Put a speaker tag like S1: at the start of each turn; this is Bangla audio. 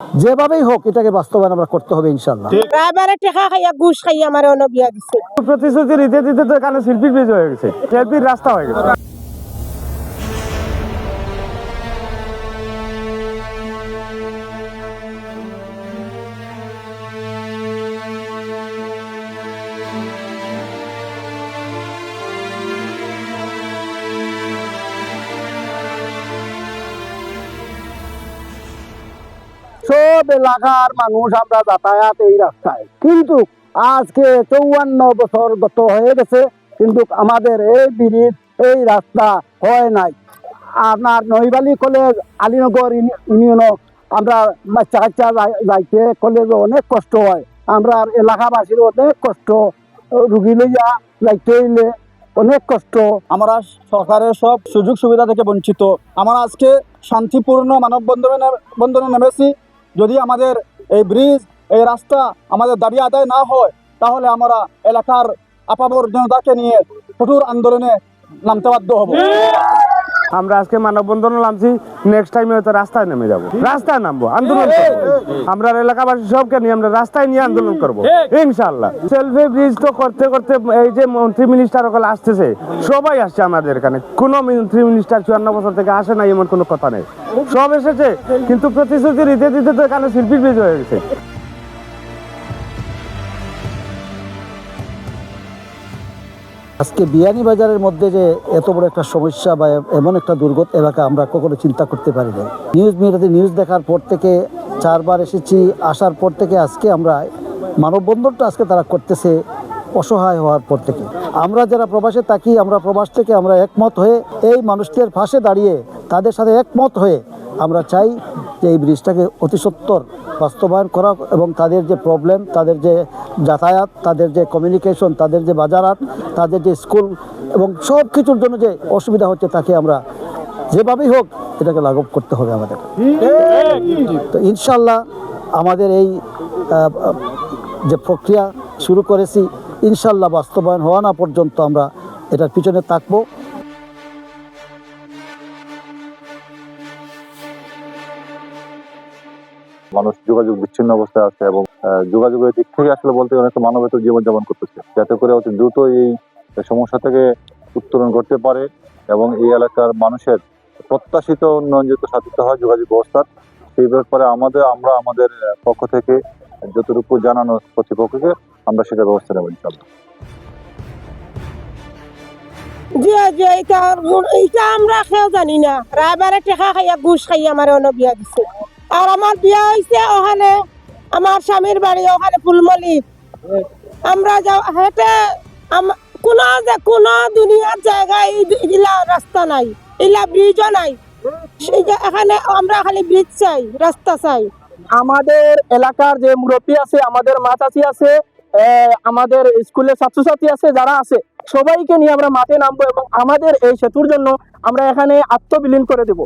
S1: যেভাবেই হোক এটাকে বাস্তবায়ন আমরা করতে হবে ইনশাল্লাহ
S2: রায়বারে টেকা খাইয়া ঘুষ খাইয়া আমার অন্য বিয়া দিচ্ছে
S3: প্রতিশ্রুতি দিতে দিতে তো এখানে শিল্পীর বেজ হয়ে গেছে। শিল্পীর রাস্তা হয়ে গেছে।
S1: সব এলাকার মানুষ আমরা যাতায়াত এই রাস্তায়। কিন্তু আজকে চৌয়ান্ন বছর গত হয়ে গেছে, কিন্তু আমাদের এই ব্রিজ এই রাস্তা হয় নাই। আপনার নৈবালি কলেজ, আলীনগর ইউনি- ইউনিয়নও আমরা বাচ্চা কাচ্চা যাইতে কলেজে অনেক কষ্ট হয়। আমরা এলাকাবাসীর অনেক কষ্ট, রুগী লইয়া যাইতে হইলে অনেক কষ্ট।
S4: আমরা সরকারের সব সুযোগ সুবিধা থেকে বঞ্চিত। আমরা আজকে শান্তিপূর্ণ মানববন্ধনে নে- বন্ধনে নেমেছি। যদি আমাদের এই ব্রিজ এই রাস্তা আমাদের দাবি আদায় না হয়, তাহলে আমরা এলাকার আপামর জনতাকে নিয়ে কঠোর আন্দোলনে নামতে বাধ্য হব।
S3: আমরা আজকে মানববন্ধন নামছি নেক্সট টাইমে হয়তো রাস্তায় নেমে যাব। রাস্তায় নামবো আন্দোলন আমরা এলাকাবাসী সবকে নিয়ে আমরা রাস্তায় নিয়ে আন্দোলন করব। ইনশাল্লাহ সেলফি ব্রিজ তো করতে করতে এই যে মন্ত্রী মিনিস্টার ওখানে আসতেছে সবাই আসছে আমাদের এখানে। কোনো মন্ত্রী মিনিস্টার চুয়ান্ন বছর থেকে আসে না এমন কোনো কথা নেই। সব এসেছে কিন্তু প্রতিশ্রুতি দিতে দিতে তো এখানে শিল্পী বীজ হয়ে গেছে।
S1: আজকে বিয়ানি বাজারের মধ্যে যে এত বড় একটা সমস্যা বা এমন একটা দুর্গত এলাকা আমরা কখনো চিন্তা করতে পারি না নিউজ মিডিয়াতে নিউজ দেখার পর থেকে চারবার এসেছি, আসার পর থেকে আজকে আমরা মানববন্ধনটা আজকে তারা করতেছে অসহায় হওয়ার পর থেকে। আমরা যারা প্রবাসে থাকি, আমরা প্রবাস থেকে আমরা একমত হয়ে এই মানুষদের পাশে দাঁড়িয়ে তাদের সাথে একমত হয়ে আমরা চাই যে এই ব্রিজটাকে অতি সত্বর বাস্তবায়ন করা এবং তাদের যে প্রবলেম তাদের যে যাতায়াত, তাদের যে কমিউনিকেশন তাদের যে বাজারাত, তাদের যে স্কুল এবং সব কিছুর জন্য যে অসুবিধা হচ্ছে তাকে আমরা যেভাবেই হোক এটাকে লাঘব করতে হবে আমাদের। তো ইনশাল্লাহ আমাদের এই যে প্রক্রিয়া শুরু করেছি ইনশাল্লাহ বাস্তবায়ন হওয়া না পর্যন্ত আমরা এটার পিছনে থাকব।
S5: মানুষ যোগাযোগ বিচ্ছিন্ন অবস্থায় আছে এবং যোগাযোগের দিক থেকে আসলে বলতে গেলে একটা মানবেতর জীবনযাপন করতেছে। যাতে করে অতি দ্রুত এই সমস্যা থেকে উত্তরণ করতে পারে এবং এই এলাকার মানুষের প্রত্যাশিত উন্নয়ন যাতে সাধিত হয় যোগাযোগ ব্যবস্থার, সেই ব্যাপারে আমাদের, আমরা আমাদের পক্ষ থেকে যতটুকু জানানো কর্তৃপক্ষকে আমরা সেটা ব্যবস্থা নেব ইনশাল্লাহ
S2: আমরা কেউ জানি না। রায়বারে টেকা খাইয়া ঘুষ খাইয়া আমার অন্য বিয়া দিছে। আর আমার বিয়া হয়েছে ওখানে, আমার স্বামীর বাড়ি ওখানে ফুলমলি। আমরা যাও হেঁটে কোনো যে- কোনো দুনিয়ার জায়গায় ইলা রাস্তা নাই, ইলা ব্রিজও নাই। এখানে আমরা খালি ব্রিজ চাই, রাস্তা চাই।
S4: আমাদের এলাকার যে মুরব্বী আছে, আমাদের মা চাষি আছে আমাদের স্কুলের ছাত্রছাত্রী আছে, যারা আছে, সবাইকে নিয়ে আমরা মাঠে নামবো এবং আমাদের এই সেতুর জন্য আমরা এখানে আত্মবিলীন করে দেব।